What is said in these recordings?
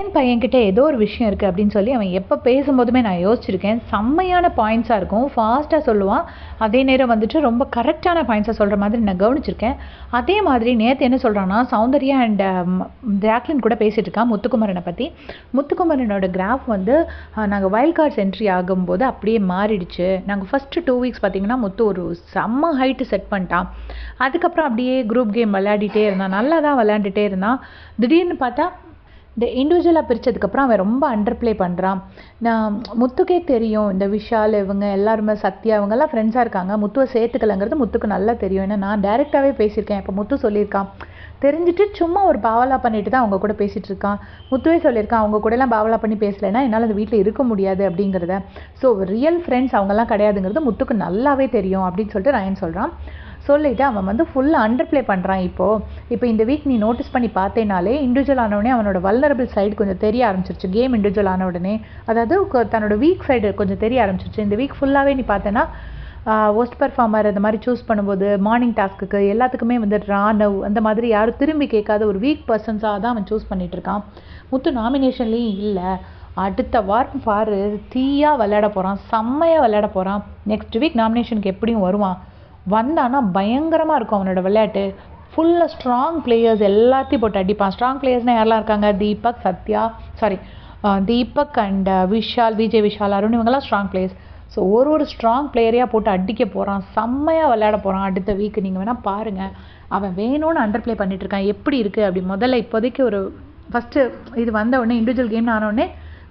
என் பையன்கிட்ட ஏதோ ஒரு விஷயம் இருக்குது அப்படின்னு சொல்லி அவன் எப்போ பேசும்போதுமே நான் யோசிச்சிருக்கேன். செம்மையான பாயிண்ட்ஸாக இருக்கும். ஃபாஸ்ட்டாக சொல்லுவான் அதே நேரம் வந்துட்டு ரொம்ப கரெக்டான பாயிண்ட்ஸாக சொல்கிற மாதிரி நான் கவனிச்சிருக்கேன். அதே மாதிரி நேற்று என்ன சொல்கிறான்னா சௌந்தர்யா அண்ட் ஜாக்லின் கூட பேசிகிட்டு இருக்கான் முத்துக்குமரனை பற்றி முத்துக்குமரனோட கிராஃப் வந்து நாங்கள் வைல்ட் கார்ட்ஸ் என்ட்ரி ஆகும்போது அப்படியே மாறிடுச்சு. நாங்கள் ஃபஸ்ட்டு டூ வீக்ஸ் பார்த்திங்கன்னா முத்து ஒரு செம்ம ஹைட்டு செட் பண்ணிட்டான். அதுக்கப்புறம் அப்படியே குரூப் கேம் விளையாடிட்டே இருந்தான். நல்லா தான் விளையாண்டுட்டே இருந்தான். திடீர்னு பார்த்தா இந்த இண்டிவிஜுவலாக பிரித்ததுக்கப்புறம் அவன் ரொம்ப அண்டர் ப்ளே பண்ணுறான் நான் முத்துக்கே தெரியும் இந்த விஷால் இவங்க எல்லாருமே சத்யா இவங்கெல்லாம் ஃப்ரெண்ட்ஸாக இருக்காங்க. முத்துவை சேர்த்துக்கலங்கிறது முத்துக்கு நல்லா தெரியும். ஏன்னா நான் டேரெக்டாகவே பேசியிருக்கேன். இப்போ முத்து சொல்லியிருக்கான். தெரிஞ்சுட்டு சும்மா ஒரு பாவலா பண்ணிட்டு தான் அவங்க கூட பேசிகிட்டு இருக்கான். முத்துவே சொல்லியிருக்கான் அவங்க கூடலாம் பாவலா பண்ணி பேசலைன்னா என்னால் அந்த வீட்டில் இருக்க முடியாது அப்படிங்கிறத. ஸோ ரியல் ஃப்ரெண்ட்ஸ் அவங்கெல்லாம் கிடையாதுங்கிறது முத்துக்கு நல்லாவே தெரியும் அப்படின்னு சொல்லிட்டு ரயன் சொல்கிறான் சொல்லிவிட்டு அவன் வந்து ஃபுல்லாக அண்டர் ப்ளே பண்ணுறான் இப்போது இப்போ இந்த வீக் நீ நோட்டீஸ் பண்ணி பார்த்தேனாலே இண்டிவிஜுவல் ஆனவுடனே அவனோட வல்னரபிள் சைடு கொஞ்சம் தெரிய ஆரம்பிச்சிருச்சு. கேம் இண்டிவிஜுவல் ஆன உடனே. அதாவது தன்னோட வீக் சைடு கொஞ்சம் தெரிய ஆரம்பிச்சிருச்சு. இந்த வீக் ஃபுல்லாகவே நீ பார்த்தேன்னா ஒஸ்ட் பர்ஃபார்மர் இந்த மாதிரி சூஸ் பண்ணும்போது மார்னிங் டாஸ்க்குக்கு எல்லாத்துக்குமே வந்து ராணவ் அந்த மாதிரி யாரும் திரும்பி கேட்காத ஒரு வீக் பர்சன்ஸாக தான் அவன் சூஸ் பண்ணிகிட்டு இருக்கான். முத்து நாமினேஷன்லேயும் இல்லை. அடுத்த வாரம் பாரு தீயாக விளையாட போகிறான் செம்மையாக விளையாட போகிறான் நெக்ஸ்ட் வீக் நாமினேஷனுக்கு எப்படியும் வருவான். வந்தான்னா பயங்கரமாக இருக்கும் அவனோட விளையாட்டு. ஃபுல்லாக ஸ்ட்ராங் பிளேயர்ஸ் எல்லாத்தையும் போட்டு அடிப்பான். ஸ்ட்ராங் பிளேயர்ஸ்னால் யாரெல்லாம் இருக்காங்க? தீபக் சத்யா சாரி தீபக் அண்ட் விஷால் விஜய் விஷால் அருண் இவங்கெல்லாம் ஸ்ட்ராங் பிளேயர்ஸ் ஸோ ஒரு ஒரு ஸ்ட்ராங் பிளேயரையாக போட்டு அடிக்க போகிறான் செம்மையாக விளையாட போகிறான் அடுத்த வீக் நீங்கள் வேணால் பாருங்கள் அவன் வேணும்னு அண்டர் ப்ளே பண்ணிட்டு இருக்கான். எப்படி இருக்குது அப்படி முதல்ல இப்போதைக்கு ஒரு ஃபஸ்ட்டு இது வந்த உடனே இண்டிவிஜுவல் கேம்னு ஆனோடனே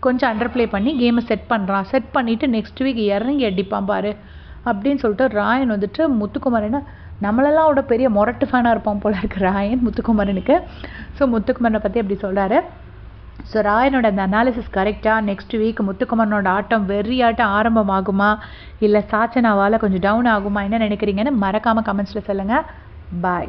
கொஞ்சம் அண்டர் ப்ளே பண்ணி கேமை செட் பண்ணுறான் செட் பண்ணிவிட்டு நெக்ஸ்ட் வீக் இறங்கி அடிப்பான் பாரு. அப்படின்னு சொல்லிட்டு ராயன் வந்துட்டு முத்துக்குமரனை நம்மளெல்லாம் விட பெரிய மொரட்டு ஃபேனாக இருப்பான் போல இருக்கு ராயன் முத்துக்குமரனுக்கு. ஸோ முத்துக்குமரனை பற்றி அப்படி சொல்கிறாரு ஸோ ராயனோட அந்த அனாலிசிஸ் கரெக்டாக நெக்ஸ்ட் வீக் முத்துக்குமரனோட ஆட்டம் வெறி ஆட்டம் ஆரம்பமாகுமா? இல்லை சாச்சனாவால் கொஞ்சம் டவுன் ஆகுமா? என்ன நினைக்கிறீங்கன்னு மறக்காமல் கமெண்ட்ஸில் சொல்லுங்கள் பாய்